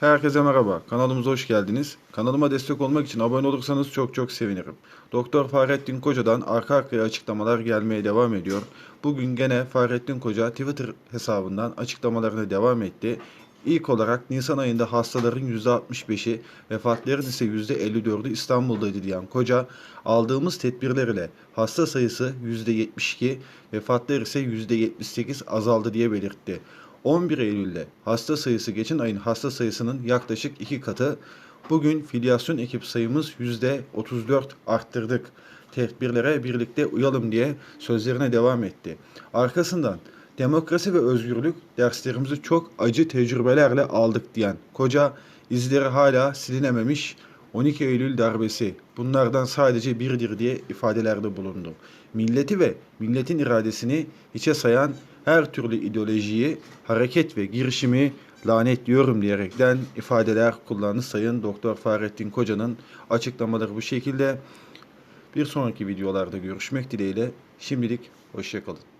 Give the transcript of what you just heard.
Herkese merhaba. Kanalımıza hoş geldiniz. Kanalıma destek olmak için abone olursanız çok çok sevinirim. Doktor Fahrettin Koca'dan arka arkaya açıklamalar gelmeye devam ediyor. Bugün gene Fahrettin Koca Twitter hesabından açıklamalarına devam etti. İlk olarak Nisan ayında hastaların %65'i, vefatların ise %54'ü İstanbul'daydı diyen Koca, aldığımız tedbirler ile hasta sayısı %72, vefatlar ise %78 azaldı diye belirtti. 11 Eylül'de hasta sayısı geçen ayın hasta sayısının yaklaşık iki katı. Bugün filyasyon ekip sayımız %34 arttırdık. Tedbirlere birlikte uyalım diye sözlerine devam etti. Arkasından demokrasi ve özgürlük derslerimizi çok acı tecrübelerle aldık diyen koca izleri hala silinememiş 12 Eylül darbesi bunlardan sadece biridir diye ifadelerde bulundu. Milleti ve milletin iradesini hiçe sayan her türlü ideolojiyi, hareket ve girişimi lanetliyorum diyerekten ifadeler kullandı Sayın Doktor Fahrettin Koca'nın açıklamaları bu şekilde. Bir sonraki videolarda görüşmek dileğiyle şimdilik hoşçakalın.